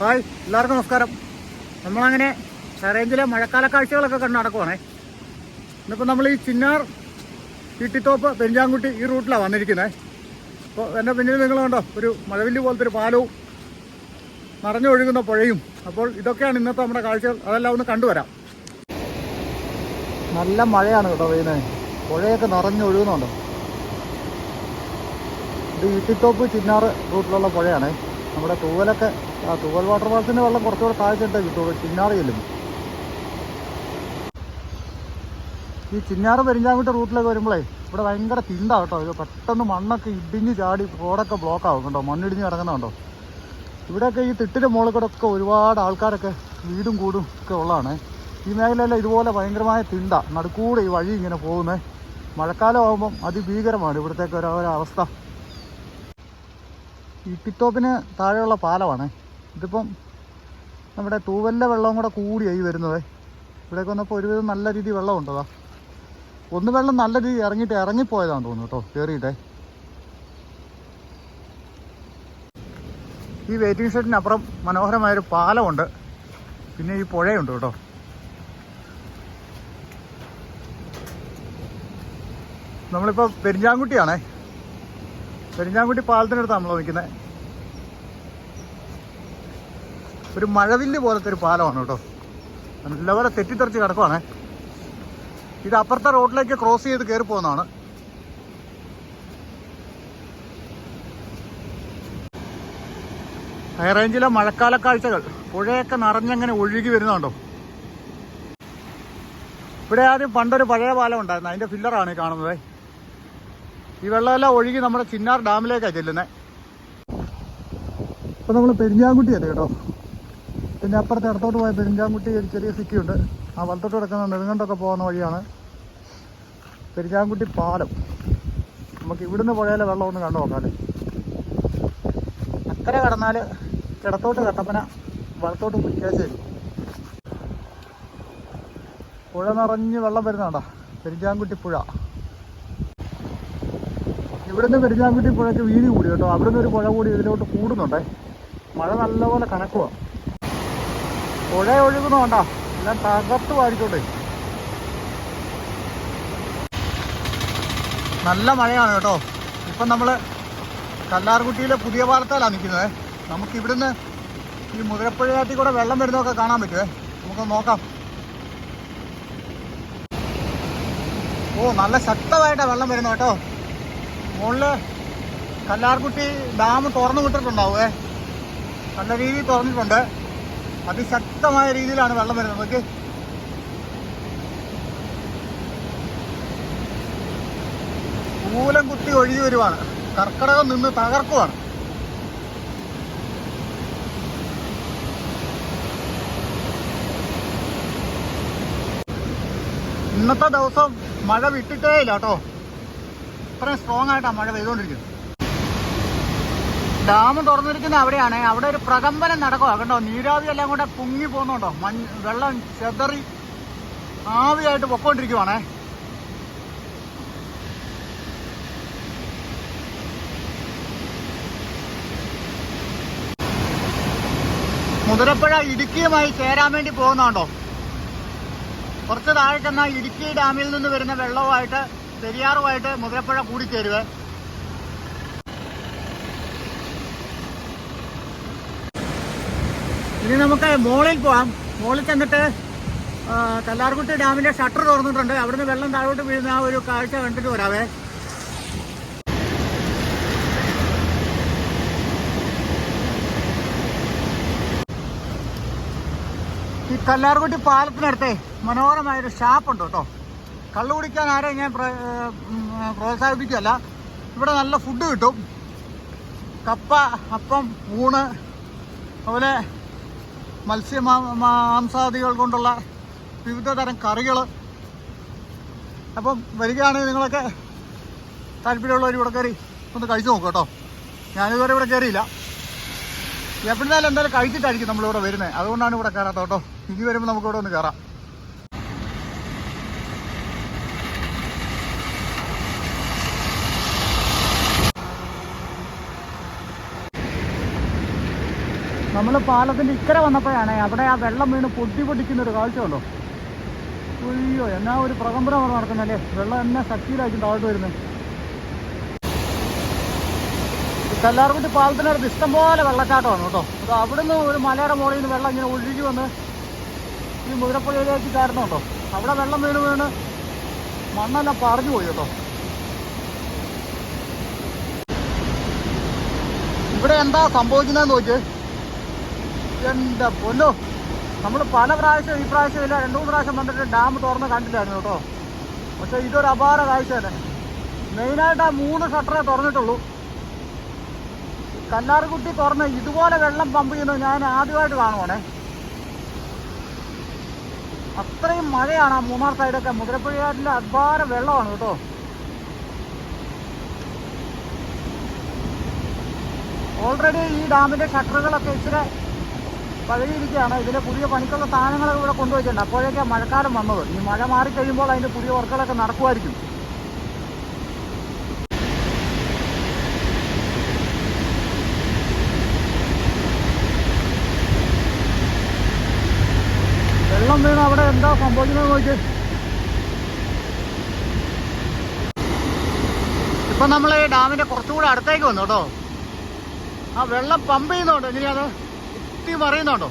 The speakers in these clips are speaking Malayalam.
ഹായ് എല്ലാവർക്കും നമസ്കാരം. നമ്മളങ്ങനെ ചെറേഞ്ചിലെ മഴക്കാല കാഴ്ചകളൊക്കെ കണ്ട് നടക്കുവാണേ. ഇന്നിപ്പോൾ നമ്മൾ ഈ ചിന്നാർ ഇട്ടിത്തോപ്പ് പെരിഞ്ചാങ്കുട്ടി ഈ റൂട്ടിലാണ് വന്നിരിക്കുന്നത് അപ്പോൾ എന്റെ പിന്നിൽ നിങ്ങൾ കണ്ടോ ഒരു മഴവില്ല് പോലത്തെ ഒരു പാലവും നിറഞ്ഞൊഴുകുന്ന പുഴയും. അപ്പോൾ ഇതൊക്കെയാണ് ഇന്നത്തെ നമ്മുടെ കാഴ്ചകൾ. അതെല്ലാം ഒന്ന് കണ്ടുവരാം. നല്ല മഴയാണ് കേട്ടോ പെയ്യുന്നത് പുഴയൊക്കെ നിറഞ്ഞൊഴുകുന്നുണ്ടോ. ഇത് ഇട്ടിത്തോപ്പ് ചിന്നാർ റൂട്ടിലുള്ള പുഴയാണേ. നമ്മുടെ തൂവലൊക്കെ ആ തൂവൽ വാട്ടർഫാൾസിന്റെ വെള്ളം കുറച്ചുകൂടെ താഴ്ത്തിട്ടേ കിട്ടുള്ളൂ. ചിന്നാറ് ചെല്ലും ഈ ചിന്നാറ് പെരിഞ്ചാങ്കുട്ടി റൂട്ടിലേക്ക് വരുമ്പോഴേ ഇവിടെ ഭയങ്കര തിണ്ടാ കേട്ടോ. ഇത് പെട്ടെന്ന് മണ്ണൊക്കെ ഇടിഞ്ഞ് ചാടി റോഡൊക്കെ ബ്ലോക്ക് ആവും കേട്ടോ. മണ്ണിടിഞ്ഞ് കിടക്കുന്നുണ്ടോ ഇവിടെയൊക്കെ ഈ തിട്ടിന്റെ മുകളിൽ കൂടെ ഒക്കെ ഒരുപാട് ആൾക്കാരൊക്കെ വീടും കൂടും ഒക്കെ ഉള്ളതാണ്. ഈ മേഖലയിലെ ഇതുപോലെ ഭയങ്കരമായ തിണ്ട നടുക്കൂടെ ഈ വഴി ഇങ്ങനെ പോകുന്നത് മഴക്കാലം ആകുമ്പം അതിഭീകരമാണ് ഇവിടുത്തേക്ക് ഒരവസ്ഥ പിത്തോപ്പിന് താഴെയുള്ള പാലമാണ്. ഇതിപ്പം നമ്മുടെ തൂവലിലെ വെള്ളവും കൂടെ കൂടിയായി വരുന്നത്. ഇവിടേക്ക് വന്നപ്പോൾ ഒരുവിധം നല്ല രീതി വെള്ളം ഉണ്ടതാ ഒന്ന് വെള്ളം നല്ല രീതി ഇറങ്ങിയിട്ട് ഇറങ്ങിപ്പോയതാണെന്ന് തോന്നുന്നു കേട്ടോ കയറിയിട്ടേ ഈ വെയിറ്റിംഗ് ഷെഡിനപ്പുറം മനോഹരമായൊരു പാലമുണ്ട്. പിന്നെ ഈ പുഴയുണ്ട് കേട്ടോ. നമ്മളിപ്പോൾ പെരിഞ്ചാങ്കുട്ടിയാണേ പെരിഞ്ചാങ്കുട്ടി പാലത്തിനടുത്താണ് നമ്മൾ നിൽക്കുന്നത്. ഒരു മഴവില്ല് പോലത്തെ ഒരു പാലമാണ് കേട്ടോ. നല്ലപോലെ തെറ്റിത്തെറിച്ച് കിടക്കുവാണ്. ഇത് അപ്പുറത്തെ റോഡിലേക്ക് ക്രോസ് ചെയ്ത് കയറി പോകുന്നതാണ്. ഹൈറേഞ്ചിലെ മഴക്കാല കാഴ്ചകൾ പുഴയൊക്കെ നിറഞ്ഞങ്ങനെ ഒഴുകി വരുന്നുണ്ടോ? ഇവിടെ ആദ്യം പണ്ടൊരു പഴയ പാലം ഉണ്ടായിരുന്നു. അതിന്റെ ഫില്ലറാണ് ഈ കാണുന്നത്. ഈ വെള്ളമെല്ലാം ഒഴുകി നമ്മുടെ ചിന്നാർ ഡാമിലേക്കാണ് ചെല്ലുന്നത് അപ്പോൾ നമ്മൾ പെരിഞ്ഞാങ്കുട്ടി അല്ലേ കേട്ടോ? പിന്നെ അപ്പുറത്ത് ഇടത്തോട്ട് പോയ പെരിഞ്ചാങ്കുട്ടി ഒരു ചെറിയ സിറ്റി ഉണ്ട് ആ വലത്തോട്ട് കിടക്കുന്ന നെടുങ്കണ്ടൊക്കെ പോകുന്ന വഴിയാണ്. പെരിഞ്ചാങ്കുട്ടി പാലം. നമുക്ക് ഇവിടുന്ന് പുഴയിലെ വെള്ളം ഒന്ന് കണ്ടു നോക്കാല്ലേ അക്കരെ കടന്നാൽ ഇടത്തോട്ട് കട്ടപ്പന വലത്തോട്ട് മുരിക്കാശ്ശേരി പുഴ നിറഞ്ഞ് വെള്ളം വരുന്നുണ്ടോ പെരിഞ്ചാങ്കുട്ടി പുഴ. ഇവിടുന്ന് പെരിഞ്ചാങ്കുട്ടി പുഴയ്ക്ക് വീതി കൂടി കേട്ടോ. അവിടുന്ന് ഒരു പുഴ കൂടി ഇതിലോട്ട് കൂടുന്നുണ്ടേ. മഴ നല്ലപോലെ കനക്കുക പുഴ ഒഴുകുന്നുണ്ടോ എല്ലാം തകർത്ത് വാരിക്കോട്ടെ നല്ല മഴയാണ് കേട്ടോ. ഇപ്പം നമ്മൾ കല്ലാർകുട്ടിയിലെ പുതിയ പാലത്താലാണ് നിൽക്കുന്നത്. നമുക്ക് ഇവിടുന്ന് ഈ മുതിരപ്പുഴയാറ്റിൽ കൂടെ വെള്ളം വരുന്നതൊക്കെ കാണാൻ പറ്റുമേ നമുക്ക് നോക്കാം. ഓ നല്ല ശക്തമായിട്ടാണ് വെള്ളം വരുന്നത് കേട്ടോ. മുകളിൽ കല്ലാർകുട്ടി ഡാം തുറന്നു വിട്ടിട്ടുണ്ടാവുമേ നല്ല രീതിയിൽ തുറന്നിട്ടുണ്ട്. അതിശക്തമായ രീതിയിലാണ് വെള്ളം വരുന്നത്. നമുക്ക് മൂലം കുത്തി ഒഴുകി വരുവാണ്. കർക്കടകം നിന്ന് തകർക്കുവാണ്. ഇന്നത്തെ ദിവസം മഴ വിട്ടിട്ടേ ഇല്ല കേട്ടോ. ഇത്രയും സ്ട്രോങ് ആയിട്ടാണ് മഴ പെയ്തുകൊണ്ടിരിക്കുന്നത്. ഡാം തുറന്നിരിക്കുന്ന അവിടെയാണ്. അവിടെ ഒരു പ്രകമ്പനം നടക്കുക കണ്ടോ? നീരാവി എല്ലാം കൂടെ പൊങ്ങി പോകുന്നുണ്ടോ? മഞ്ഞ് വെള്ളം ചെതറി ആവിയായിട്ട് പൊക്കോണ്ടിരിക്കുവാണേ. മുതിരപ്പുഴ ഇടുക്കിയുമായി ചേരാൻ വേണ്ടി പോകുന്നുണ്ടോ? കുറച്ച് താഴെ ചെന്നാൽ ഇടുക്കി ഡാമിൽ നിന്ന് വരുന്ന വെള്ളവുമായിട്ട് പെരിയാറുമായിട്ട് മുതിരപ്പുഴ കൂടിച്ചേരുവേ. ഇനി നമുക്ക് മോളിൽ പോവാം. മോളിൽ ചെന്നിട്ട് കല്ലാർകുട്ടി ഡാമിന്റെ ഷട്ടർ തുറന്നിട്ടുണ്ട്. അവിടുന്ന് വെള്ളം താഴോട്ട് വീഴുന്ന ആ ഒരു കാഴ്ച കണ്ടിട്ട് വരാവേ. ഈ കല്ലാർകുട്ടി പാലത്തിനടുത്തെ മനോഹരമായൊരു ഷാപ്പുണ്ട് കേട്ടോ. കള്ളു കുടിക്കാൻ ആരെയും ഞാൻ പ്രോത്സാഹിപ്പിക്കുകയല്ല. ഇവിടെ നല്ല ഫുഡ് കിട്ടും. കപ്പ അപ്പം ഊണ് അതുപോലെ മത്സ്യ മാംസാദികൾ കൊണ്ടുള്ള വിവിധ തരം കറികൾ. അപ്പം വരികയാണെങ്കിൽ നിങ്ങളൊക്കെ താല്പര്യമുള്ളവർ ഇവിടെ കയറി ഒന്ന് കഴിച്ചു നോക്കും കേട്ടോ. ഞാനിതുവരെ ഇവിടെ കയറിയില്ല. എപ്പോഴാലും എന്തായാലും കഴിച്ചിട്ടായിരിക്കും നമ്മളിവിടെ വരുന്നത്. അതുകൊണ്ടാണ് ഇവിടെ കയറാത്ത കേട്ടോ. ഇനി വരുമ്പോൾ നമുക്കിവിടെ ഒന്ന് കയറാം. നമ്മൾ പാലത്തിന്റെ ഇക്കരെ വന്നപ്പോഴാണ് അവിടെ ആ വെള്ളം വീണ് പൊട്ടി പൊട്ടിക്കുന്ന ഒരു കാഴ്ച ഉണ്ടോ അയ്യോ എന്നാ ഒരു പ്രകമ്പനം നടക്കുന്നല്ലേ വെള്ളം എന്നെ ശക്തിയിലായിരിക്കും താഴോട്ട് വരുന്നത്. കല്ലാർകുട്ടി പാലത്തിനടുത്ത് ഇഷ്ടംപോലെ വെള്ളച്ചാട്ടമാണ് കേട്ടോ. അത് അവിടുന്ന് ഒരു മലയുടെ മുകളിൽ നിന്ന് വെള്ളം ഇങ്ങനെ ഒഴുകി വന്ന് ഈ മുതിരപ്പുഴയിലേക്ക് കയറുന്നുണ്ടോ? അവിടെ വെള്ളം വീണ് വീണ് മണ്ണെല്ലാം പറഞ്ഞു പോയി കേട്ടോ. ഇവിടെ എന്താ സംഭവിക്കുന്നതെന്ന് നോക്കിയേ എന്റെ പൊന്നോ. നമ്മൾ പല പ്രാവശ്യം ഈ പ്രാവശ്യം ഇല്ല. രണ്ടു മൂന്ന് പ്രാവശ്യം വന്നിട്ട് ഡാം തുറന്ന് കണ്ടില്ലായിരുന്നു കേട്ടോ. പക്ഷെ ഇതൊരു അപാര കാഴ്ച തന്നെ. മെയിനായിട്ട് ആ മൂന്ന് ഷട്ടറേ തുറന്നിട്ടുള്ളൂ. കല്ലാർകുട്ടി തുറന്ന് ഇതുപോലെ വെള്ളം പമ്പ് ചെയ്യുന്നത് ഞാൻ ആദ്യമായിട്ട് കാണുവാണേ. അത്രയും മഴയാണ് ആ മൂന്നാർ സൈഡൊക്കെ മുതിരപ്പുഴയാറ്റിന്റെ അപാര വെള്ളമാണ് കേട്ടോ. ഓൾറെഡി ഈ ഡാമിന്റെ ഷട്ടറുകളൊക്കെ ഇച്ചിരി പഴകിയിരിക്കുകയാണ് ഇതിലെ പുതിയ പണിക്കുള്ള സാധനങ്ങളൊക്കെ ഇവിടെ കൊണ്ടുവച്ചിട്ടുണ്ട് അപ്പോഴേക്കാണ് മഴക്കാലം വന്നത്. ഈ മഴ മാറിക്കഴിയുമ്പോൾ അതിന്റെ പുതിയ വർക്കുകളൊക്കെ നടക്കുമായിരിക്കും. വെള്ളം വീണ് അവിടെ എന്താ സംഭവിക്കുന്നത് നോക്കി ഇപ്പൊ നമ്മൾ ഡാമിന്റെ കുറച്ചുകൂടെ അടുത്തേക്ക് വന്നു കേട്ടോ. ആ വെള്ളം പമ്പ് ചെയ്യുന്നുണ്ടോ എങ്ങനെയാണ് കുത്തി പറയുന്നുണ്ടോ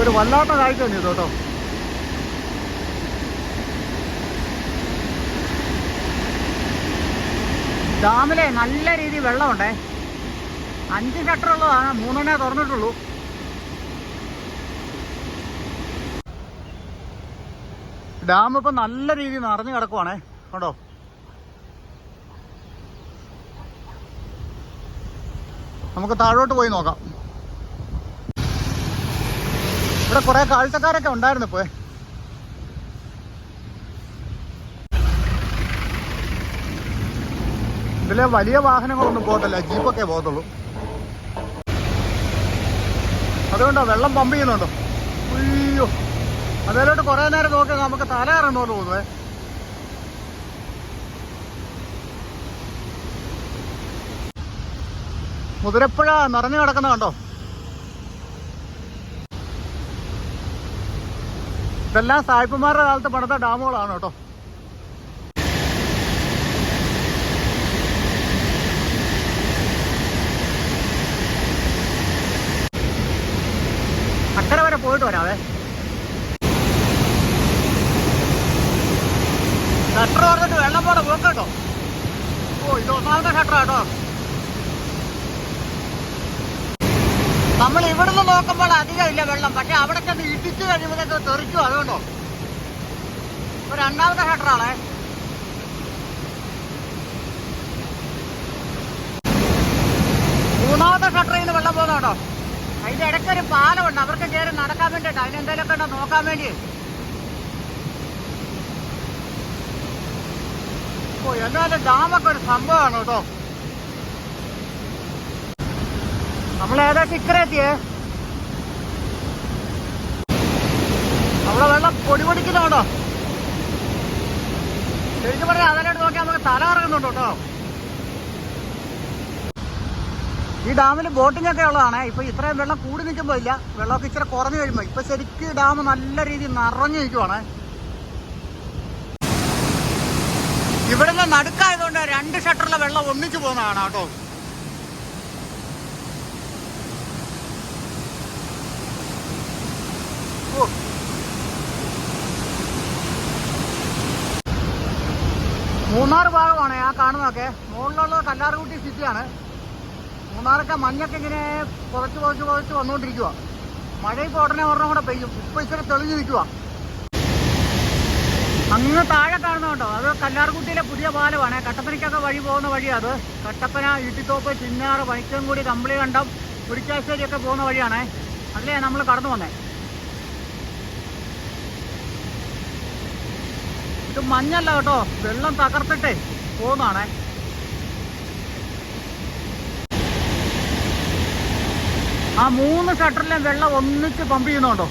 ഒരു വല്ലാത്ത കാഴ്ച തന്നെ കേട്ടോ. ഡാമിലെ നല്ല രീതിയിൽ വെള്ളമുണ്ടേ. അഞ്ച് ഷട്ടറുള്ളതാണ് മൂന്നെണ്ണേ തുറന്നിട്ടുള്ളൂ. ഡാം ഇപ്പൊ നല്ല രീതിയിൽ നിറഞ്ഞു കിടക്കുവാണേ. കണ്ടോ? നമുക്ക് താഴോട്ട് പോയി നോക്കാം. ഇവിടെ കുറെ കാഴ്ചക്കാരൊക്കെ ഉണ്ടായിരുന്നു ഇപ്പോ. ഇതിലെ വലിയ വാഹനങ്ങളൊന്നും പോകത്തില്ല. ജീപ്പൊക്കെ പോകത്തുള്ളൂ. അതുകൊണ്ടോ വെള്ളം പമ്പ് ചെയ്യുന്നുണ്ടോ. അയ്യോ. അതിലോട്ട് കുറെ നേരം നോക്കി നമുക്ക് തല തോന്നുന്നു തോന്നുവേ മുതിരപ്പുഴ നിറഞ്ഞു കിടക്കുന്ന കണ്ടോ? ഇതെല്ലാം സായിപ്പന്മാരുടെ കാലത്ത് പണിത ഡാമുകളാണ് കേട്ടോ. അക്കരെ വരെ പോയിട്ട് വരാവേ. ഷട്ടർ പറഞ്ഞിട്ട് വെള്ളം പോടെ പോക്കട്ടോ ഓ ഇത് ഒന്നാമത്തെ ഷട്ടറാട്ടോ നമ്മൾ ഇവിടുന്ന് നോക്കുമ്പോൾ അധികം ഇല്ല വെള്ളം. പക്ഷെ അവിടെ ചെന്ന് ഇടിച്ചു കഴിയുമ്പോഴൊക്കെ തെറിക്കും അതുകൊണ്ടോ. ഇപ്പൊ രണ്ടാമത്തെ ഷട്ടറാണേ മൂന്നാമത്തെ ഷട്ടറിൽ നിന്ന് വെള്ളം പോകുന്നുണ്ടോ അതിന്റെ ഇടയ്ക്ക് ഒരു പാലമുണ്ട്. അവർക്ക് കയറി നടക്കാൻ വേണ്ടിയിട്ട് അതിനെന്തെങ്കിലുമൊക്കെ ഉണ്ടോ നോക്കാൻ വേണ്ടി ഓ എന്നാലും ഡാമൊക്കെ ഒരു സംഭവമാണ് കേട്ടോ. നമ്മൾ ഏകദേശം ഇക്കരെ എത്തിയേ? അവിടെ വെള്ളം പൊടി പൊടിക്കുന്നുണ്ടോ ശരിക്കും പറഞ്ഞാൽ അതിലോട്ട് നോക്കിയാൽ നമുക്ക് തല ഇറങ്ങുന്നുണ്ട് കേട്ടോ. ഈ ഡാമിൽ ബോട്ടിംഗ് ഒക്കെ ഉള്ളതാണ്. ഇപ്പൊ ഇത്രയും വെള്ളം കൂടി നിൽക്കുമ്പോൾ ഇല്ല. വെള്ളമൊക്കെ ഇച്ചിരി കുറഞ്ഞു കഴിയുമ്പോൾ ഇപ്പൊ ശരിക്കും ഡാം നല്ല രീതിയിൽ നിറഞ്ഞു നിൽക്കുവാണ്. ഇവിടുന്ന് നടുക്കായതുകൊണ്ട് രണ്ട് ഷട്ടറിലെ വെള്ളം ഒന്നിച്ചു പോകുന്നതാണ് കേട്ടോ. മൂന്നാറ് ഭാഗമാണ് ആ കാണുന്നതൊക്കെ. മുകളിലുള്ളത് കല്ലാർകുട്ടി സിറ്റിയാണ്. മൂന്നാറൊക്കെ മഞ്ഞൊക്കെ ഇങ്ങനെ പുതച്ച് പുതച്ച് പുതച്ച് വന്നുകൊണ്ടിരിക്കുക മഴ ഇപ്പോൾ ഉടനെ ഒരെണ്ണം കൂടെ പെയ്യും. ഇപ്പൊ ഇച്ചിരി തെളിഞ്ഞു നിൽക്കുക അങ്ങ് താഴെ കാണുന്നുണ്ടോ അത് കല്ലാർകുട്ടിയിലെ പുതിയ പാലമാണ്. കട്ടപ്പനയ്ക്കൊക്കെ വഴി പോകുന്ന വഴി അത്. കട്ടപ്പന ഇട്ടിത്തോപ്പ് ചിന്നാറ് വൈക്കംകുടി കമ്പിളികണ്ടം മുരിക്കാശ്ശേരിയൊക്കെ പോകുന്ന വഴിയാണേ. അതിലേ നമ്മൾ കടന്നു വന്നേ. ഇത് മഞ്ഞല്ല കേട്ടോ. വെള്ളം തകർത്തിട്ടേ പോകുന്നതാണേ. ആ മൂന്ന് ഷട്ടറിലും വെള്ളം ഒന്നിച്ച് പമ്പ് ചെയ്യുന്നുണ്ടോ?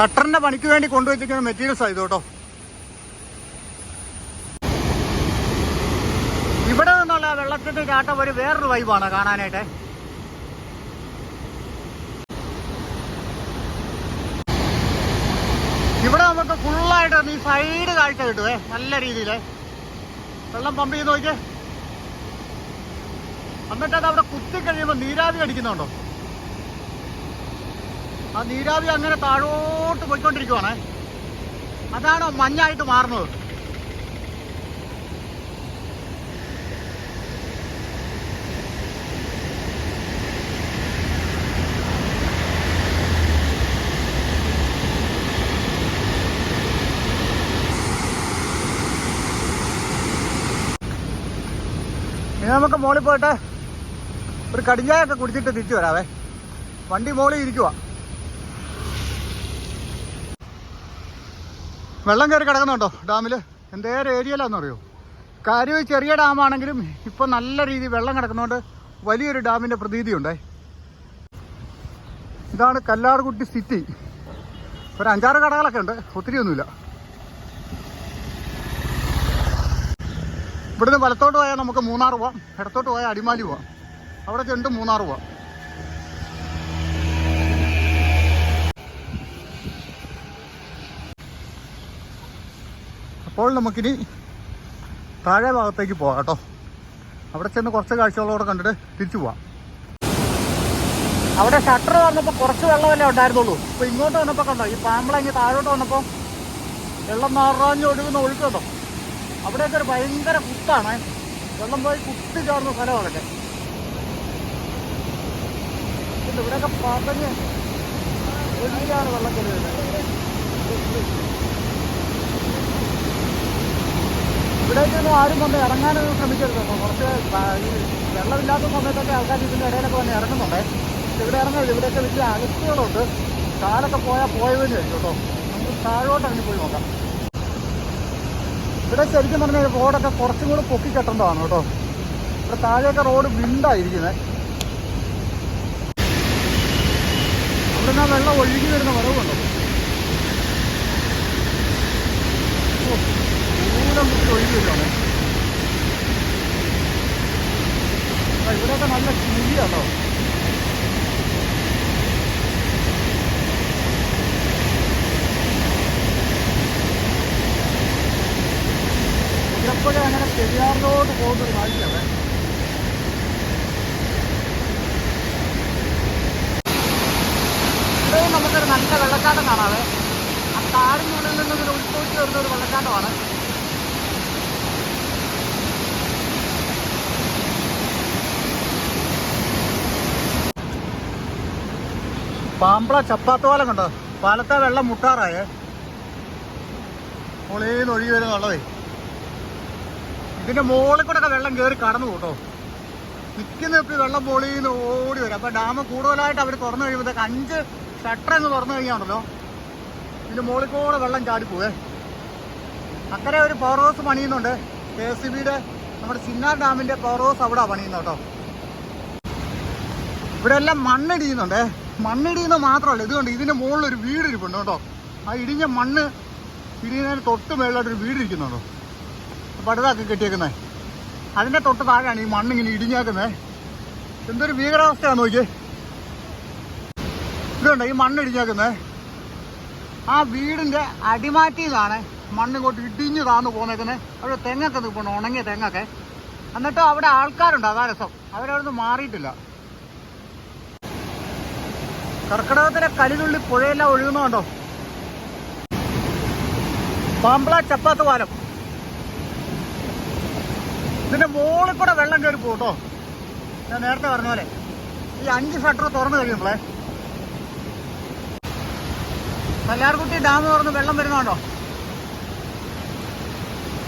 ഷട്ടറിന്റെ പണിക്ക് വേണ്ടി കൊണ്ടുവച്ചിരിക്കുന്ന മെറ്റീരിയൽസ് ആയത് കേട്ടോ. ഇവിടെ നിന്നുള്ള വെള്ളത്തിന്റെ ചാട്ടം ഒരു വേറൊരു വൈബാണ് കാണാനായിട്ട്. ഇവിടെ നമുക്ക് ഫുള്ളായിട്ട് ഈ സൈഡ് കാഴ്ച കിട്ടുവേ നല്ല രീതിയിൽ വെള്ളം പമ്പ് ചെയ്ത് നോക്കിയേ. എന്നിട്ടത് അവിടെ കുത്തി കഴിയുമ്പോൾ നീരാവി അടിക്കുന്നുണ്ടോ? ആ നീരാവി അങ്ങനെ താഴോട്ട് പോയിക്കൊണ്ടിരിക്കുവാണേ. അതാണ് മഞ്ഞായിട്ട് മാറുന്നത്. നമുക്ക് മോളിൽ പോയിട്ട് ഒരു കടിഞ്ഞായൊക്കെ കുടിച്ചിട്ട് തിരിച്ചു വരാവേ. വണ്ടി മോളിൽ ഇരിക്കുക വെള്ളം കയറി കിടക്കുന്നുണ്ടോ ഡാമിൽ എന്തേരം ഏരിയയിലാണെന്നറിയോ കാര്യം ചെറിയ ഡാമാണെങ്കിലും ഇപ്പം നല്ല രീതിയിൽ വെള്ളം കിടക്കുന്നതുകൊണ്ട് വലിയൊരു ഡാമിന്റെ പ്രതീതിയുണ്ടേ. ഇതാണ് കല്ലാർകുട്ടി സിറ്റി. ഒരു അഞ്ചാറ് കടകളൊക്കെ ഉണ്ട് ഒത്തിരിയൊന്നുമില്ല. ഇവിടുന്ന് വലത്തോട്ട് പോയാൽ നമുക്ക് മൂന്നാർ പോവാം ഇടത്തോട്ട് പോയാൽ അടിമാലി പോവാം. അവിടെ ചെണ്ട് മൂന്നാർ പോവാം. അപ്പോൾ നമുക്കിനി താഴെ ഭാഗത്തേക്ക് പോകാം കേട്ടോ. അവിടെ ചെന്ന് കുറച്ച് കാഴ്ചകളോടെ കണ്ടിട്ട് തിരിച്ചു പോവാം. അവിടെ ഷട്ടർ വന്നപ്പോൾ കുറച്ച് വെള്ളമല്ലേ ഉണ്ടായിരുന്നുള്ളൂ. ഇപ്പൊ ഇങ്ങോട്ട് വന്നപ്പോൾ കണ്ടോ ഈ പാമ്പളങ്ങി താഴോട്ട് വന്നപ്പോൾ വെള്ളം നാറാഞ്ഞ് ഒഴുകുന്ന ഒഴുക്ക് കേട്ടോ അവിടെയൊക്കെ ഒരു ഭയങ്കര കുത്താണ്. വെള്ളം പോയി കുത്തി ചേർന്ന സ്ഥലമാണൊക്കെ ഇവിടെയൊക്കെ പറഞ്ഞ് ഒഴുകിയാണ് വെള്ളം കയറിയത്. ഇവിടേക്കൊന്നും ആരും വന്ന് ഇറങ്ങാനൊന്നും ശ്രമിക്കരുത് കുറച്ച് ഈ വെള്ളമില്ലാത്ത സമയത്തൊക്കെ ആൾക്കാർ ഇതിന്റെ ഇടയിലൊക്കെ വന്ന് ഇറങ്ങുന്നുണ്ടേ. ഇവിടെ ഇറങ്ങരുത്. ഇവിടെയൊക്കെ വലിയ അകത്തുകളുണ്ട് കാലൊക്കെ പോയാൽ പോയവന് ആയിരിക്കും കേട്ടോ. നമുക്ക് താഴോട്ട് ഇറങ്ങി പോയി നോക്കാം. ഇവിടെ ശരിക്കും പറഞ്ഞാൽ റോഡൊക്കെ കുറച്ചും കൂടെ പൊക്കി കെട്ടേണ്ടതാണ് കേട്ടോ. ഇവിടെ താഴെയൊക്കെ റോഡ് വിണ്ടായിരിക്കുന്നത് അവിടെ നിന്ന് വെള്ളം ഒഴുകി വരുന്ന വരവുണ്ടോ ഓ, വരുവാണ് ഇവിടെയൊക്കെ നല്ല ചുഴിയാട്ടോ ചിലപ്പോഴേ അങ്ങനെ പെരിയാറിലോട്ട് പോകുന്ന ഒരു കാഴ്ചയാണ് ഇവിടെയും നമുക്കൊരു നല്ല വെള്ളച്ചാട്ടം കാണാതെ ആ കാടിനുള്ളിൽ നിന്നൊരു ഉത്ഭവിച്ച് വരുന്ന ഒരു വെള്ളച്ചാട്ടമാണ്. പാമ്പള ചപ്പാത്തോലം കണ്ടോ? പാലത്തെ വെള്ളം മുട്ടാറായേ. മുളീന്ന് ഒഴുകി വരുന്ന വെള്ളമേ. ഇതിന്റെ മുകളിൽ കൂടെ ഒക്കെ വെള്ളം കയറി കടന്നു കൂട്ടോ നിൽക്കുന്ന ഇപ്പൊ വെള്ളം പൊളിന്ന് ഓടി വരും. അപ്പൊ ഡാം കൂടുതലായിട്ട് അവർ തുറന്നു കഴിയുമ്പോഴത്തേക്ക് അഞ്ച് ഷട്ടർ എന്ന് തുറന്നു കഴിഞ്ഞാണല്ലോ. ഇതിന്റെ മുകളിൽ കൂടെ വെള്ളം ചാടിപ്പോവേ അക്കരെ ഒരു പവർ ഹൗസ് പണിയുന്നുണ്ട്. കെ എസ് ബിയുടെ നമ്മുടെ ചിന്നാർ ഡാമിന്റെ പവർ ഹൗസ് അവിടെ പണിയുന്നത് കേട്ടോ. ഇവിടെ എല്ലാം മണ്ണിടിയുന്നുണ്ടേ. മണ്ണിടിയുന്നത് മാത്രമല്ല ഇതുകൊണ്ട് ഇതിന്റെ മുകളിൽ ഒരു വീട് ഇരിപ്പുണ്ട് കേട്ടോ. ആ ഇടിഞ്ഞ മണ്ണ് ഇടിയുന്നതിന് തൊട്ട് മേളിലായിട്ട് ഒരു വീട് ഇരിക്കുന്നുണ്ടോ പടുതാക്കി കെട്ടിയേക്കുന്നത് അതിന്റെ തൊട്ട് താഴെയാണ് ഈ മണ്ണ് ഇങ്ങനെ ഇടിഞ്ഞേക്കുന്നത് എന്തൊരു ഭീകരാവസ്ഥയാണ് നോക്കിയേ. ഇതുണ്ട് ഈ മണ്ണ് ഇടിഞ്ഞേക്കുന്നത് ആ വീടിന്റെ അടിമാറ്റിയിലാണ് മണ്ണ് ഇങ്ങോട്ട് ഇടിഞ്ഞു താന്ന് പോന്നേക്കുന്നത് അവിടെ തെങ്ങൊക്കെ നിൽപ്പുണ്ട് ഉണങ്ങിയ തെങ്ങൊക്കെ. എന്നിട്ട് അവിടെ ആൾക്കാരുണ്ട് അതാ രസം. അവരവിടുന്ന് മാറിയിട്ടില്ല. കർക്കിടകത്തിലെ കലിനുള്ളി പുഴയെല്ലാം ഒഴുകുന്നുണ്ടോ പാമ്പള ചപ്പാത്ത് പാലം. ഇതിന്റെ മുകളിൽ കൂടെ വെള്ളം കയറി പോട്ടോ ഞാൻ നേരത്തെ പറഞ്ഞ പോലെ. ഈ അഞ്ച് ഷട്ടർ തുറന്നു കഴിയുമ്പോളേ കല്ലാർകുട്ടി ഡാം തുറന്ന് വെള്ളം വരുന്നുണ്ടോ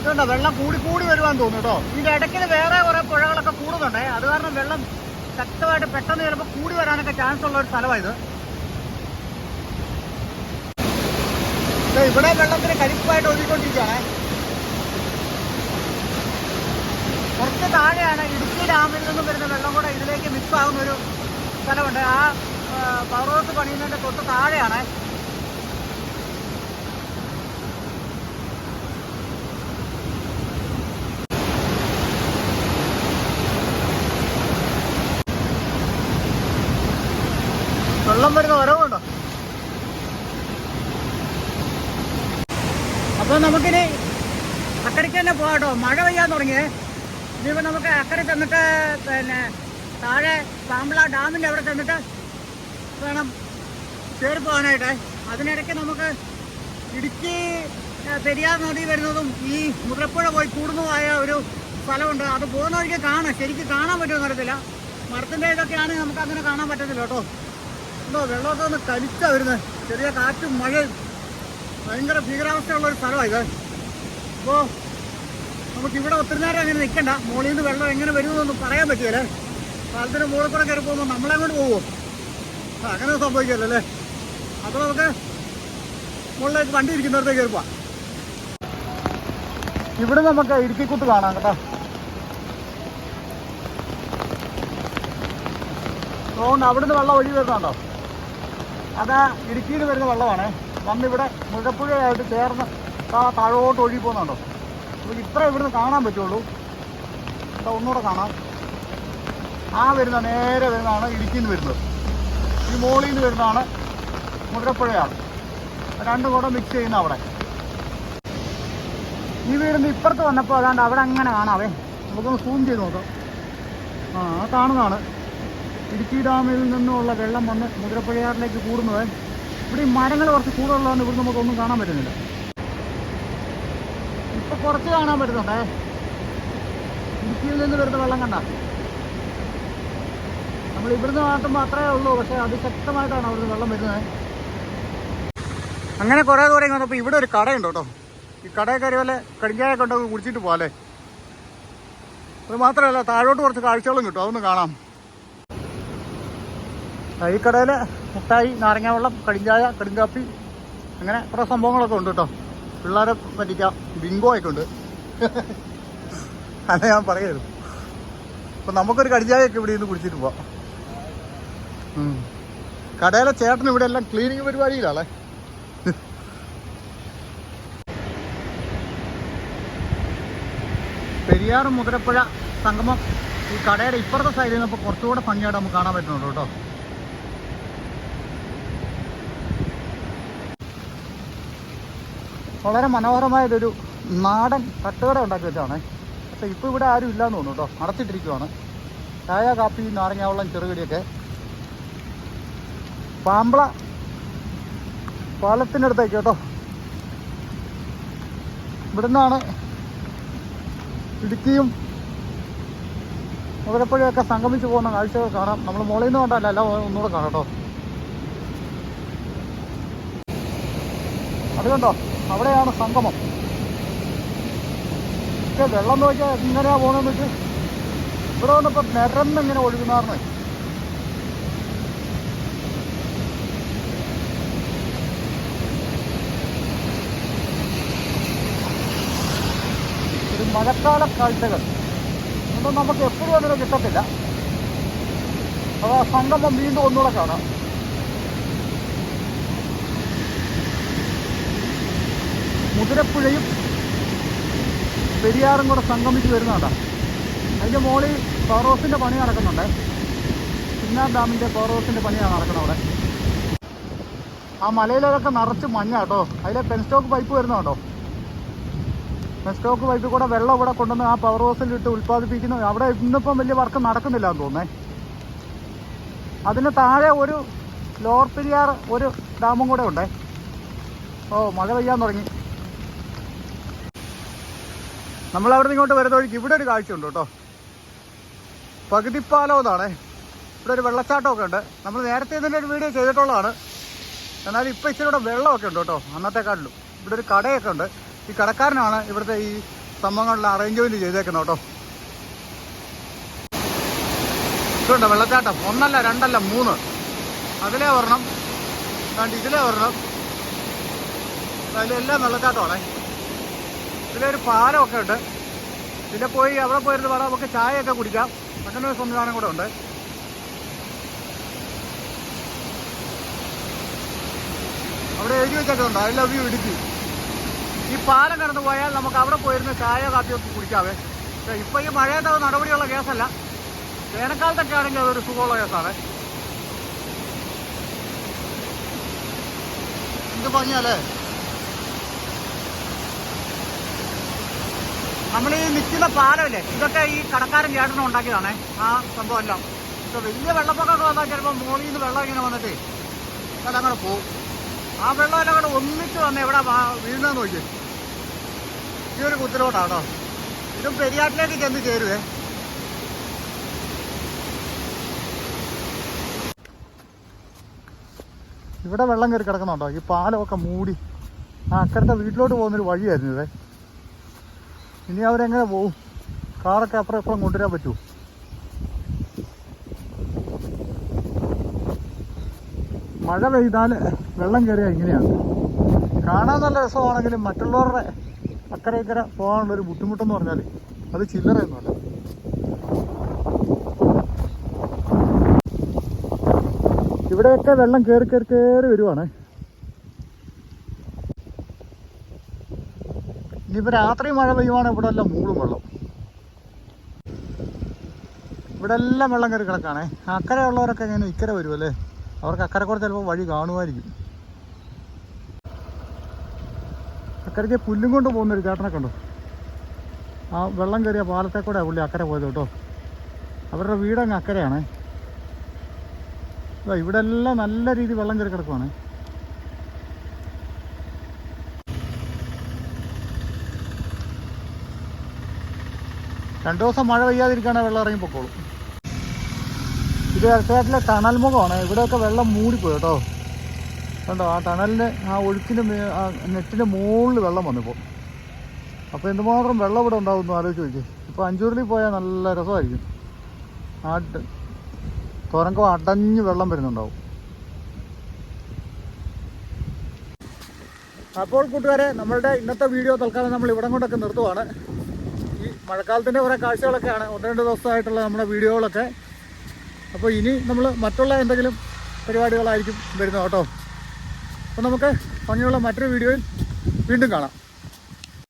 ഇതുണ്ടോ? വെള്ളം കൂടി കൂടി വരുവാൻ തോന്നുന്നു കേട്ടോ. ഇതിന്റെ ഇടയ്ക്ക് വേറെ കുറെ പുഴകളൊക്കെ കൂടുന്നുണ്ടേ. അത് കാരണം വെള്ളം ശക്തമായിട്ട് പെട്ടെന്ന് ചിലപ്പോൾ കൂടി വരാനൊക്കെ ചാൻസ് ഉള്ള ഒരു സ്ഥലമായത് ഇവിടെ വെള്ളത്തിന് കരിപ്പായിട്ട് ഒഴുകിക്കൊണ്ടിരിക്കുകയാണ്. കുറച്ച് താഴെയാണ് ഇടുക്കി ഡാമിൽ നിന്നും വരുന്ന വെള്ളം കൂടെ ഇതിലേക്ക് മിക്സ് ആകുന്ന ഒരു സ്ഥലമുണ്ട്. ആ പവർ ഹൗസ് പണിയുന്നതിന്റെ തൊട്ട് താഴെയാണ്. വെള്ളം വരുന്ന വരവുണ്ടോ അപ്പോൾ നമുക്കിനി അക്കരയ്ക്ക് തന്നെ പോകാട്ടോ കേട്ടോ. മഴ പെയ്യാൻ തുടങ്ങിയേ ഇനിയിപ്പോൾ നമുക്ക് അക്കരെ ചെന്നിട്ട് പിന്നെ താഴെ പാമ്പള ഡാമിന്റെ അവിടെ ചെന്നിട്ട് വേണം കയറി പോകാനായിട്ട്. അതിനിടയ്ക്ക് നമുക്ക് ഇടുക്കി പെരിയാർ നദി വരുന്നതും ഈ മുതലപ്പുഴ പോയി കൂടുന്നതുമായ ഒരു സ്ഥലമുണ്ട്. അത് പോകുന്ന വഴിക്ക് കാണാം. ശരിക്കും കാണാൻ പറ്റുമെന്ന് അറിയത്തില്ല. മരത്തിന്റെ ഇതൊക്കെയാണെങ്കിൽ നമുക്ക് അങ്ങനെ കാണാൻ പറ്റത്തില്ല കേട്ടോ. എന്തോ വെള്ളമൊക്കെ ഒന്ന് കലിച്ചാ വരുന്നത് ചെറിയ കാറ്റും മഴയും. ഭയങ്കര ഭീകരാവസ്ഥയുള്ള ഒരു സ്ഥലമാണ് ഇത്. അപ്പോൾ നമുക്ക് ഇവിടെ ഒത്തിരി നേരം അങ്ങനെ നിൽക്കണ്ട മുകളിൽ നിന്ന് വെള്ളം എങ്ങനെ വരുമെന്നൊന്നും പറയാൻ പറ്റിയല്ലേ പാലത്തിന് മുകളിൽ കൂടെ കയറി പോകുമ്പോൾ നമ്മളെ കൊണ്ട് പോകുമോ അങ്ങനെ സംഭവിക്കല്ലോ അപ്പോൾ നമുക്ക് മുകളിലേക്ക് വണ്ടി ഇരിക്കുന്നിടത്തേക്ക് കയറി പോവാം. ഇവിടെ നമുക്ക് ഇടുക്കിക്കൂത്ത് കാണാം കേട്ടോ. അതുകൊണ്ട് അവിടുന്ന് വെള്ളം ഒഴുകി വരുന്നുണ്ടോ? അതാ ഇടുക്കിയിൽ വരുന്ന വെള്ളമാണ്. വന്നിവിടെ മുഴപ്പുഴയായിട്ട് ചേർന്ന് താഴോട്ട് ഒഴുകി പോകുന്നുണ്ടോ? അപ്പോൾ ഇത്ര ഇവിടുന്ന് കാണാൻ പറ്റുള്ളൂ. എന്താ ഒന്നുകൂടെ കാണാം. ആ വരുന്ന നേരെ വരുന്നതാണ് ഇടുക്കിയിൽ നിന്ന് വരുന്നത്. ഈ മോളിൽ നിന്ന് വരുന്നതാണ് മുഴപ്പുഴയാണ് രണ്ടും കൂടെ മിക്സ് ചെയ്യുന്ന അവിടെ. ഈ വീടിന് ഇപ്പുറത്ത് വന്നപ്പോൾ അതാണ്ട് അവിടെ അങ്ങനെ കാണാവേ. നമുക്കൊന്ന് സൂം ചെയ്ത് നോക്കാം. ആ കാണുന്നതാണ്. ഇടുക്കി ഡാമിൽ നിന്നുള്ള വെള്ളം വന്ന് മുതിരപ്പുഴയാറിലേക്ക് കൂടുന്നത്. ഇവിടെ ഈ മരങ്ങൾ കുറച്ച് കൂടുതലുള്ളതുകൊണ്ട് ഇവിടെ നമുക്കൊന്നും കാണാൻ പറ്റുന്നില്ല. ഇപ്പൊ കുറച്ച് കാണാൻ പറ്റുന്നുണ്ടേ? ഇടുക്കിയിൽ നിന്ന് വരുന്ന വെള്ളം കണ്ട? നമ്മൾ ഇവിടുന്ന് മാറ്റുമ്പോൾ അത്രേ ഉള്ളൂ പക്ഷേ അതിശക്തമായിട്ടാണ് അവിടുന്ന് വെള്ളം വരുന്നത്. അങ്ങനെ കുറേ ദൂരം വന്നപ്പോൾ ഇവിടെ ഒരു കടയുണ്ട് കേട്ടോ. ഈ കടയിൽ കയറി വല്ല കടിഞ്ചായ കൊണ്ടൊക്കെ കുടിച്ചിട്ട് പോകാല്ലേ അത് മാത്രമല്ല താഴോട്ട് കുറച്ച് കാഴ്ചകളും കിട്ടും അതൊന്ന് കാണാം. ആ, ഈ കടയിൽ മുട്ടായി നാരങ്ങ വെള്ളം കടിഞ്ചായ കടുങ്കാപ്പി അങ്ങനെ കുറേ സംഭവങ്ങളൊക്കെ ഉണ്ട് കേട്ടോ. പിള്ളേരെ പറ്റിക്കാം ബിങ്കോ ഒക്കെ ഉണ്ട്. ഞാൻ പറയരുത് അപ്പം നമുക്കൊരു കടിഞ്ചായൊക്കെ ഇവിടെ നിന്ന് കുടിച്ചിട്ട് പോവാം. കടയിലെ ചേട്ടൻ ഇവിടെ എല്ലാം ക്ലീനിങ് പരിപാടിയിലാണേ. പെരിയാർ മുതിരപ്പുഴ സംഗമം ഈ കടയുടെ ഇപ്പുറത്തെ സൈഡിൽ നിന്നപ്പോൾ കുറച്ചുകൂടെ ഭംഗിയായിട്ട് നമുക്ക് കാണാൻ പറ്റുന്നുണ്ട് കേട്ടോ. വളരെ മനോഹരമായതൊരു നാടൻ തട്ടുകട ഉണ്ടാക്കി വെച്ചാണ്. പക്ഷേ ഇപ്പോൾ ഇവിടെ ആരും ഇല്ലാന്ന് തോന്നുന്നു കേട്ടോ. അടച്ചിട്ടിരിക്കുവാണ് ചായ കാപ്പി നാരങ്ങാവെള്ളം ചെറുകടിയൊക്കെ. പാമ്പള പാലത്തിനടുത്തേക്ക് കേട്ടോ. ഇവിടുന്നാണ് ഇടുക്കിയും മുതലപ്പുഴയൊക്കെ സംഗമിച്ച് പോകുന്ന കാഴ്ചകൾ കാണാം. നമ്മൾ മുകളിൽ നിന്ന് കൊണ്ടല്ല എല്ലാം ഒന്നുകൂടെ കാണാം കേട്ടോ. അത് കണ്ടോ? അവിടെയാണ് സംഗമം. പക്ഷേ വെള്ളം നോക്കിയാൽ എങ്ങനെയാ പോകണമെന്ന് വെച്ച് ഇവിടെ വന്നപ്പോൾ നിരന്ന് ഇങ്ങനെ ഒഴുകുന്നാർന്നേ. ഒരു മഴക്കാല കാഴ്ചകൾ. ഇതൊന്നും നമുക്ക് എപ്പോഴും അതിനെ കിട്ടത്തില്ല. അപ്പോൾ ആ സംഗമം വീണ്ടും ഒന്നുകൂടെ കാണാം. മുതിരപ്പുഴയും പെരിയാറും കൂടെ സംഗമിച്ച് വരുന്നുണ്ട് അതിന്റെ മുകളിൽ പവർ ഹൗസിന്റെ പണി നടക്കുന്നുണ്ട്. ചിന്നാർ ഡാമിന്റെ പവർ ഹൗസിന്റെ പണിയാണ് നടക്കുന്നത് അവിടെ. ആ മലയിലൊക്കെ നിറച്ച് മഞ്ഞ കേട്ടോ. അതിലെ പെൻസ്റ്റോക്ക് പൈപ്പ് വരുന്നുണ്ടോ പെൻസ്റ്റോക്ക് പൈപ്പിൽ കൂടെ വെള്ളം ഇവിടെ കൊണ്ടുവന്ന് ആ പവർ ഹൗസിലിട്ട് ഉൽപ്പാദിപ്പിക്കുന്നു. അവിടെ ഇന്നിപ്പം വലിയ വർക്ക് നടക്കുന്നില്ല എന്ന് തോന്നേ അതിന് താഴെ ഒരു ലോവർ പെരിയാർ ഒരു ഡാമും കൂടെ ഉണ്ടേ. ഓ മഴ പെയ്യാൻ തുടങ്ങി. നമ്മൾ അവിടെ നിന്ന് ഇങ്ങോട്ട് വരുന്ന വഴിക്ക് ഇവിടെ ഒരു കാഴ്ച കാഴ്ചയുണ്ട് കേട്ടോ. പകുതിപ്പാലം എന്നാണേ. ഇവിടെ ഒരു വെള്ളച്ചാട്ടമൊക്കെ ഉണ്ട്. നമ്മൾ നേരത്തെ ഇതിന്റെ ഒരു വീഡിയോ ചെയ്തിട്ടുള്ളതാണ്. എന്നാൽ ഇപ്പം ഇച്ചിരി ഇവിടെ വെള്ളമൊക്കെ ഉണ്ട് കേട്ടോ അന്നത്തെക്കാട്ടിലും. ഇവിടെ ഒരു കടയൊക്കെ ഉണ്ട്. ഈ കടക്കാരനാണ് ഇവിടുത്തെ ഈ സംഭവങ്ങളിൽ അറേഞ്ച്മെന്റ് ചെയ്തേക്കുന്നത് കേട്ടോ. ഇതുണ്ട് വെള്ളച്ചാട്ടം. ഒന്നല്ല രണ്ടല്ല മൂന്ന്. അതിലേ ഒരെണ്ണം കണ്ട് ഇതിലേ ഒരെണ്ണം അതിലെല്ലാം വെള്ളച്ചാട്ടമാണേ. ഇതിലൊരു പാലമൊക്കെ ഉണ്ട്. പിന്നെ പോയി അവിടെ പോയിരുന്ന് വേണം നമുക്ക് ചായയൊക്കെ കുടിക്കാം. അങ്ങനെ ഒരു സംവിധാനം കൂടെ ഉണ്ട്. അവിടെ എഴുതി വെച്ചിട്ടുണ്ട്. I love you Idukki. ഈ പാലം കടന്നു പോയാൽ നമുക്ക് അവിടെ പോയിരുന്ന് ചായ കാപ്പിയൊക്കെ കുടിക്കാവേ. ഇപ്പോൾ ഈ മഴയത്ത് അത് നടപടിയുള്ള കേസല്ല. വേനൽക്കാലത്തൊക്കെ ആണെങ്കിൽ അതൊരു സുഖമുള്ള കേസാണ്. എന്ത് ഭംഗിയല്ലേ? നമ്മൾ ഈ നിൽക്കുന്ന പാലമില്ലേ ഇതൊക്കെ ഈ കടക്കാരൻ ചേട്ടനും ഉണ്ടാക്കിയതാണേ ആ സംഭവം ഇപ്പോൾ ഇപ്പൊ വലിയ വെള്ളപ്പൊക്കമൊക്കെ വന്നാൽ ചിലപ്പോൾ മുകളിൽ നിന്ന് വെള്ളം ഇങ്ങനെ വന്നിട്ട് അത് അങ്ങനെ പോകും ആ വെള്ളം എല്ലാം കൂടെ ഒന്നിച്ച് വന്ന് എവിടെ വീഴുന്നതെന്ന് നോക്കിയേ. ഈ ഒരു കുത്തിലോട്ടാണോ ഇതും പെരിയാറ്റിലേക്ക് ചെന്ന് ചേരുവേ. ഇവിടെ വെള്ളം കയറി കിടക്കുന്നുണ്ടോ? ഈ പാലമൊക്കെ മൂടി. ആ അക്കരത്തെ വീട്ടിലോട്ട് പോകുന്നൊരു വഴിയായിരുന്നു ഇതേ. ഇനി അവരെങ്ങനെ പോവും? കാറൊക്കെ അപ്പുറം ഇപ്പുറം കൊണ്ടുവരാൻ പറ്റുമോ? മഴ പെയ്താൽ വെള്ളം കയറിയാൽ ഇങ്ങനെയാണ്. കാണാൻ നല്ല രസമാണെങ്കിലും മറ്റുള്ളവരുടെ അക്കരെ ഇക്കരെ പോകാനുള്ള ഒരു ബുദ്ധിമുട്ടെന്ന് പറഞ്ഞാൽ അത് ചില്ലറയൊന്നുമല്ല ഇവിടെയൊക്കെ വെള്ളം കയറി കയറി കയറി വരുവാണ്. ഇനിയിപ്പോൾ രാത്രി മഴ പെയ്യുവാണ് ഇവിടെ എല്ലാം മൂളും വെള്ളം. ഇവിടെ എല്ലാം വെള്ളം കയറി കിടക്കാണേ. അക്കരെ ഉള്ളവരൊക്കെ ഇങ്ങനെ ഇക്കരെ വരുമല്ലേ അവർക്ക് അക്കരെ കൂടെ ചിലപ്പോൾ വഴി കാണുമായിരിക്കും. അക്കരയ്ക്ക് പുല്ലും കൊണ്ട് പോകുന്നൊരു ചേട്ടനൊക്കെ ഉണ്ടോ ആ വെള്ളം കയറിയ പാലത്തെ കൂടെ പുള്ളി അക്കരെ പോയത് കേട്ടോ. അവരുടെ വീടങ്ങ് അക്കരയാണേ. ഇവിടെ എല്ലാം നല്ല രീതിയിൽ വെള്ളം കയറി കിടക്കുവാണ്. രണ്ടു ദിവസം മഴ പെയ്യാതിരിക്കുകയാണെങ്കിൽ വെള്ളം ഇറങ്ങി പൊക്കോളും. ഇത് ഇടക്കാട്ടിലെ ടണൽ മുഖമാണ്. ഇവിടെയൊക്കെ വെള്ളം മൂടിപ്പോയി കേട്ടോ. കണ്ടോ ആ ടണലിന്റെ ആ ഒഴുക്കിന്റെ ആ നെറ്റിന്റെ മുകളിൽ വെള്ളം വന്നിപ്പോൾ അപ്പോൾ എന്തുമാത്രം വെള്ളം ഇവിടെ ഉണ്ടാവും എന്ന് ആലോചിച്ച് നോക്കി ഇപ്പോൾ അഞ്ചൂരിൽ പോയാൽ നല്ല രസമായിരിക്കും. ആ തുരങ്കം അടഞ്ഞ് വെള്ളം വരുന്നുണ്ടാവും. അപ്പോൾ കൂട്ടുകാരെ നമ്മളുടെ ഇന്നത്തെ വീഡിയോ തൽക്കാലം നമ്മൾ ഇവിടം കൊണ്ടൊക്കെ നിർത്തുവാണ്. മഴക്കാലത്തിന്റെ കുറേ കാഴ്ചകളൊക്കെയാണ് ഒന്ന് രണ്ട് ദിവസമായിട്ടുള്ള നമ്മുടെ വീഡിയോകളൊക്കെ. അപ്പോൾ ഇനി നമ്മൾ മറ്റുള്ള എന്തെങ്കിലും പരിപാടികളായിരിക്കും വരുന്നത് കേട്ടോ. അപ്പോൾ നമുക്ക് ഭംഗിയുള്ള മറ്റൊരു വീഡിയോയിൽ വീണ്ടും കാണാം.